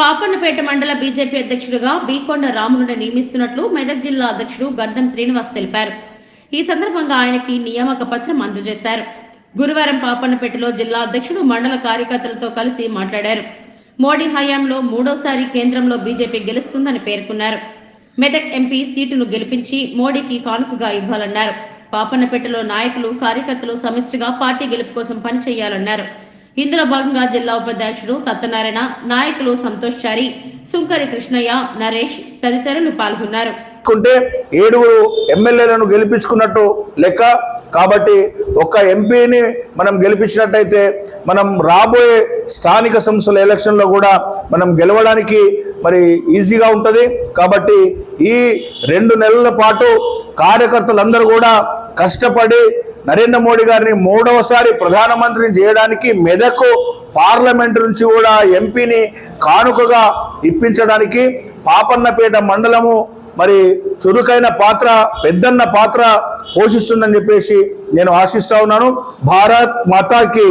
పాపన్నపేట మండల బీజేపీ అధ్యక్షుడిగా బీకొండ రాములను నియమిస్తున్నట్లు మెదక్ జిల్లా అధ్యక్షుడు గడ్డం శ్రీనివాస్ తెలిపారు. ఈ సందర్భంగా ఆయనకి నియామక పత్రం అందజేశారు. గురువారం పాపన్నపేటలో జిల్లా అధ్యక్షుడు మండల కార్యకర్తలతో కలిసి మాట్లాడారు. మోడీ హయాంలో మూడోసారి కేంద్రంలో బీజేపీ గెలుస్తుందని పేర్కొన్నారు. మెదక్ ఎంపీ సీటును గెలిపించి మోడీకి కానుకగా ఇవ్వాలన్నారు. పాపన్నపేటలో నాయకులు కార్యకర్తలు సమిష్టిగా పార్టీ గెలుపు కోసం పనిచేయాలన్నారు. ఇందులో భాగంగా జిల్లా ఉపాధ్యక్షుడు సత్యనారాయణ నాయకులు సంతోష్ చారి సుంకరి కృష్ణయ్య నరేష్ తదితరులు పాల్గొన్నారు. కుంటే ఏడుగురు ఎమ్మెల్యేలను గెలిపించుకున్నట్టు లెక్క. కాబట్టి ఒక్క ఎంపీని మనం గెలిపించినట్టయితే మనం రాబోయే స్థానిక సంస్థల ఎలక్షన్లో కూడా మనం గెలవడానికి మరి ఈజీగా ఉంటుంది. కాబట్టి ఈ రెండు నెలల పాటు కార్యకర్తలందరూ కూడా కష్టపడి నరేంద్ర మోడీ గారిని మూడవసారి ప్రధానమంత్రిని చేయడానికి మెదకు పార్లమెంట్ నుంచి కూడా ఎంపీని కానుకగా ఇప్పించడానికి పాపన్నపేట మండలము మరి చురుకైన పాత్ర పెద్దన్న పాత్ర పోషిస్తుందని చెప్పేసి నేను ఆశిస్తా ఉన్నాను. భారత్ మాతాకి